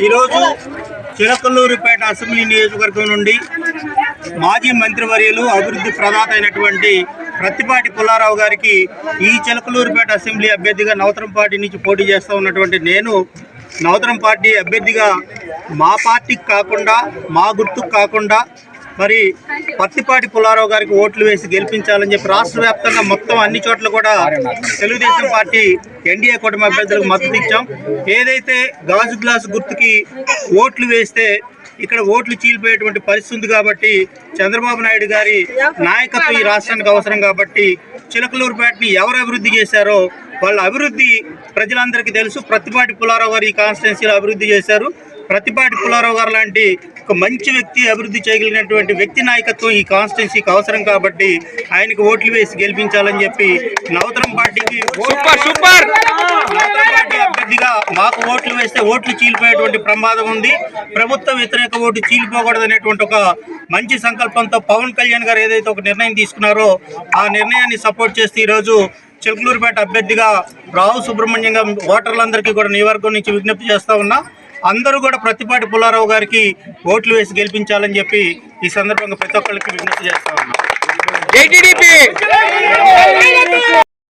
ఈరోజు చిలకల్లూరుపేట అసెంబ్లీ నియోజకవర్గం నుండి మాజీ మంత్రివర్యులు అభివృద్ధి ప్రదాత అయినటువంటి ప్రత్తిపాటి పుల్లారావు గారికి ఈ చిలకలూరుపేట అసెంబ్లీ అభ్యర్థిగా నవతరం పార్టీ నుంచి పోటీ చేస్తూ ఉన్నటువంటి నేను నవతరం పార్టీ అభ్యర్థిగా మా పార్టీకి కాకుండా మా గుర్తుకు కాకుండా మరి పత్తిపాటి పుల్లారావు గారికి ఓట్లు వేసి గెలిపించాలని చెప్పి రాష్ట్ర వ్యాప్తంగా మొత్తం అన్ని చోట్ల కూడా తెలుగుదేశం పార్టీ ఎన్డీఏ కూటమి అభ్యర్థులకు మద్దతు ఇచ్చాం. ఏదైతే గాజు గ్లాస్ గుర్తుకి ఓట్లు వేస్తే ఇక్కడ ఓట్లు చీలిపోయేటువంటి పరిస్థితి ఉంది కాబట్టి చంద్రబాబు నాయుడు గారి నాయకత్వం ఈ రాష్ట్రానికి అవసరం కాబట్టి చిలకలూరుపేటని ఎవరు అభివృద్ధి చేశారో వాళ్ళ అభివృద్ధి ప్రజలందరికీ తెలుసు. ప్రతిపాటి పుల్లారావు గారు ఈ కాన్స్టిట్యున్సీలో అభివృద్ధి చేశారు. ప్రతిపాటి పుల్లారావు గారు లాంటి ఒక మంచి వ్యక్తి అభివృద్ధి చేయగలిగినటువంటి వ్యక్తి నాయకత్వం ఈ కాన్స్టిట్యున్సీకి అవసరం కాబట్టి ఆయనకు ఓట్లు వేసి గెలిపించాలని చెప్పి నవతరం పార్టీకి పార్టీ అభ్యర్థిగా మాకు ఓట్లు వేస్తే ఓట్లు చీలిపోయేటువంటి ప్రమాదం ఉంది. ప్రభుత్వ వ్యతిరేక ఓటు చీలిపోకూడదు అనేటువంటి ఒక మంచి సంకల్పంతో పవన్ కళ్యాణ్ గారు ఏదైతే ఒక నిర్ణయం తీసుకున్నారో ఆ నిర్ణయాన్ని సపోర్ట్ చేస్తూ ఈరోజు చిలకలూరుపేట అభ్యర్థిగా రావు సుబ్రహ్మణ్యంగా ఓటర్లందరికీ కూడా నియోజకవర్గం నుంచి విజ్ఞప్తి చేస్తా ఉన్నా. అందరూ కూడా ప్రతిపాటి పుల్లారావు గారికి ఓట్లు వేసి గెలిపించాలని చెప్పి ఈ సందర్భంగా ప్రతి ఒక్కరికి విజ్ఞప్తి చేస్తా ఉన్నాం.